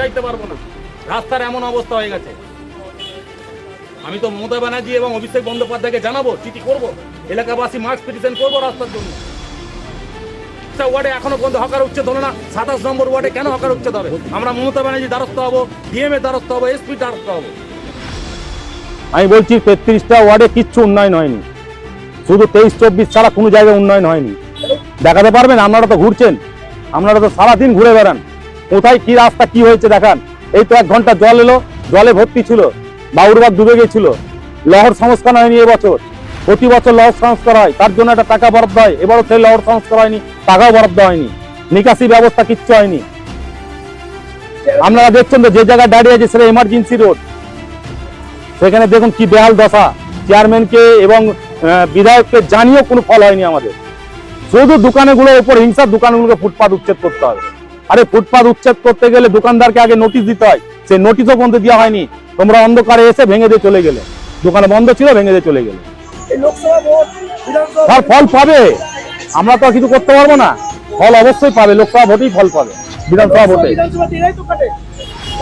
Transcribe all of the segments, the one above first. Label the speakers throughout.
Speaker 1: চাইতে পারব না। রাস্তার এমন অবস্থা হয়ে গেছে। আমি তো মমতা ব্যানার্জি এবং অভিষেক বন্দ্যোপাধ্যায়কে জানাব, চিঠি করব, এলাকাবাসী মার্চ পিটিশন করব রাস্তার জন্য। ওয়ার্ডে এখনও হকার না। সাতাশ নম্বর ওয়ার্ডে কেন হকার আমরা মমতা হব, ডিএমএ দ্বারস্থ এসপি দ্বারস্থ
Speaker 2: আমি বলছি, তেত্রিশটা ওয়ার্ডে কিচ্ছু উন্নয়ন হয়নি। শুধু তেইশ, চব্বিশ ছাড়া কোনো জায়গায় উন্নয়ন হয়নি। দেখাতে পারবেন, আপনারা তো ঘুরছেন। আপনারা তো সারাদিন ঘুরে বেড়ান। কোথায় কি রাস্তা, কি হয়েছে দেখান। এই তো এক ঘণ্টা জল এলো, জলে ভর্তি ছিল বাউরবাগ ডুবে গেছিল। লহর সংস্কার হয়নি এবছর। প্রতি বছর লহর সংস্কার হয়, তার জন্য একটা টাকা বরাদ্দ হয়। এবারও সেই লহর সংস্কার হয়নি, টাকাও বরাদ্দ হয়নি। নিকাশি ব্যবস্থা কিচ্ছু হয়নি। আপনারা দেখছেন তো, যে জায়গায় দাঁড়িয়ে আছে সেটা এমার্জেন্সি রোড সেখানে দেখুন কি বেহাল দশা। চেয়ারম্যানকে এবং বিধায়ককে জানিয়েও কোনো ফল হয়নি আমাদের। শুধু দোকানগুলোর উপর হিংসা দোকানগুলোকে ফুটপাত উচ্ছেদ করতে হবে। আরে ফুটপাত উচ্ছেদ করতে গেলে দোকানদারকে আগে নোটিশ দিতে হয়। সেই নোটিশও পর্যন্ত দেওয়া হয়নি। তোমরা অন্ধকারে এসে ভেঙে দিয়ে চলে গেলে। দোকানে বন্ধ ছিল ভেঙে দিয়ে চলে গেলে। তার ফল পাবে। আমরা তো কিছু করতে পারব না। ফল অবশ্যই পাবে লোকসভা ভোটেই ফল পাবে। বিধানসভা ভোটে।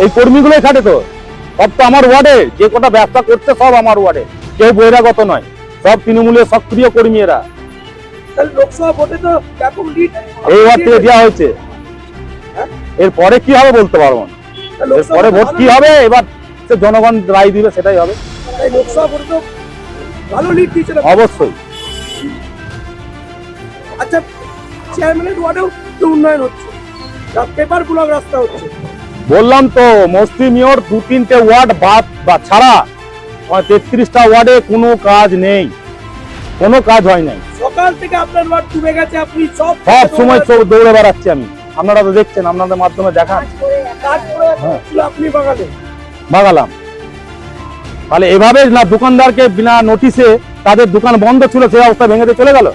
Speaker 2: এই কর্মীগুলোই খাটে তো। সব তো আমার ওয়ার্ডে। যে কটা ব্যবসা করছে সব আমার ওয়ার্ডে। কেউ বহিরাগত নয়। সব তৃণমূলের সক্রিয় কর্মী এরা
Speaker 3: লোকসভা ভোটে তো
Speaker 2: এই ওয়ার্ড থেকে দেওয়া হয়েছে। এরপরে কি হবে বলতে পারব না। এরপরে ভোট কি হবে? এবার সে জনগণ রায় দিবে সেটাই হবে। অবশ্যই।
Speaker 3: আচ্ছা চেয়ারম্যানের ওয়ার্ডেও তো উন্নয়ন হচ্ছে। পেপার ব্লক রাস্তা হচ্ছে।
Speaker 2: বললাম তো মস্তি মেয়র দু তিনটে ওয়ার্ড বাদ বা ছাড়া তেত্রিশটা ওয়ার্ডে কোনো কাজ নেই। কোনো কাজ হয় নাই।
Speaker 3: সকাল থেকে আপনার ওয়ার্ড ডুবে গেছে আপনি সব
Speaker 2: সব সময় দৌড়ে বেড়াচ্ছি আমি। আপনারা তো দেখছেন, আপনাদের মাধ্যমে দেখান। হ্যাঁ। বাগালাম। তাহলে এভাবে না দোকানদারকে বিনা নোটিশে তাদের দোকান বন্ধ ছিল, সেই অবস্থা ভেঙে চলে গেল?